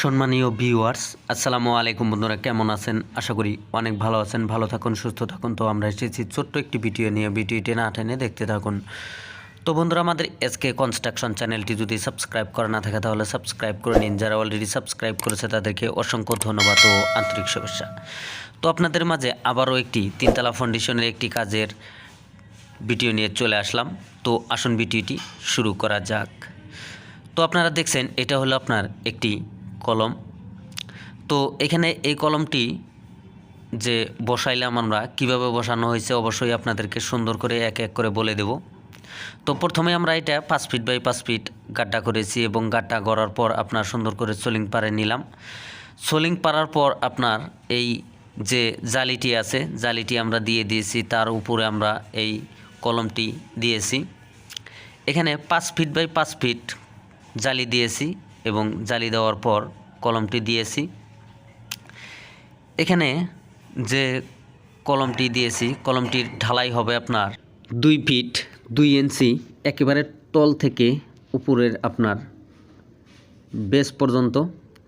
সম্মানীয় ভিউয়ার্স আসসালামু আলাইকুম বন্ধুরা, কেমন আছেন? আশা করি অনেক ভালো আছেন, ভালো থাকুন, সুস্থ থাকুন। তো আমরা এসেছি ছোট্ট একটি ভিডিও নিয়ে ভিডিওটি না টেনে দেখতে থাকুন। তো বন্ধুরা, আমাদের এসকে কনস্ট্রাকশন চ্যানেলটি যদি সাবস্ক্রাইব করা না থাকে, তাহলে সাবস্ক্রাইব করে নিন। যারা অলরেডি সাবস্ক্রাইব করেছে, তাদেরকে অসংখ্য ধন্যবাদ ও আন্তরিক শুভেচ্ছা। তো আপনাদের মাঝে আবারও একটি তিনতলা ফাউন্ডেশনের একটি কাজের ভিডিও নিয়ে চলে আসলাম। তো আসুন ভিডিওটি শুরু করা যাক। তো আপনারা দেখছেন, এটা হলো আপনার একটি কলম। তো এখানে এই কলমটি যে বসাইলাম আমরা, কীভাবে বসানো হয়েছে অবশ্যই আপনাদেরকে সুন্দর করে এক এক করে বলে দেব। তো প্রথমে আমরা এটা পাঁচ ফিট বাই পাঁচ ফিট গাড্ডা করেছি এবং গাড্ডা করার পর আপনার সুন্দর করে সোলিং পারে নিলাম। সোলিং পারার পর আপনার এই যে জালিটি আছে, জালিটি আমরা দিয়ে দিয়েছি, তার উপরে আমরা এই কলমটি দিয়েছি। এখানে পাঁচ ফিট বাই পাঁচ ফিট জালি দিয়েছি। এবং জালি দেওয়ার পর কলমটি দিয়েছি। এখানে যে কলমটি দিয়েছি, কলমটির ঢালাই হবে আপনার দুই ফিট দুই ইঞ্চি, একেবারে তল থেকে উপরের আপনার বেস পর্যন্ত।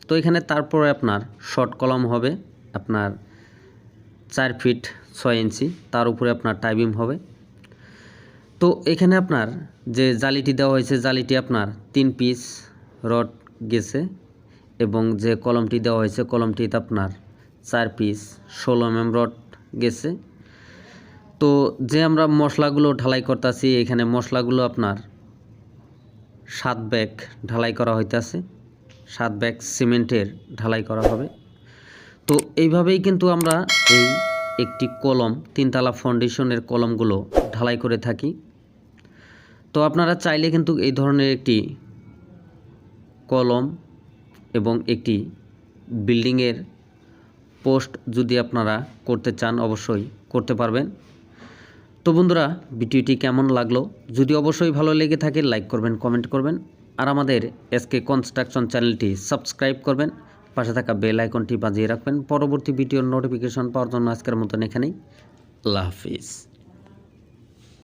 তো এখানে তারপরে আপনার শর্ট কলম হবে, আপনার চার ফিট ছয় ইঞ্চি, তার উপরে আপনার টাইবিম হবে। তো এখানে আপনার যে জালিটি দেওয়া হয়েছে, জালিটি আপনার তিন পিস রড গেছে এবং যে কলমটি দেওয়া হয়েছে কলমটিতে আপনার চার পিস ষোলো এম রড গেছে। তো যে আমরা মশলাগুলো ঢালাই করতেছি, এখানে মশলাগুলো আপনার সাত ব্যাগ ঢালাই করা হইতেছে, সাত ব্যাগ সিমেন্টের ঢালাই করা হবে। তো এইভাবেই কিন্তু আমরা এই একটি কলম, তিনতলা ফাউন্ডেশনের কলমগুলো ঢালাই করে থাকি। তো আপনারা চাইলে কিন্তু এই ধরনের একটি কলম এবং একটি বিল্ডিংয়ের পোস্ট যদি আপনারা করতে চান অবশ্যই করতে পারবেন। তো বন্ধুরা, ভিডিওটি কেমন লাগল? যদি অবশ্যই ভালো লেগে থাকে, লাইক করবেন, কমেন্ট করবেন, আর আমাদের এসকে কনস্ট্রাকশন চ্যানেলটি সাবস্ক্রাইব করবেন। পাশে থাকা বেল আইকনটি বাজিয়ে রাখবেন। পরবর্তী ভিডিওর নোটিফিকেশন পাওয়ার জন্য আজকের মতন এখানেই। আল্লাহ হাফিজ।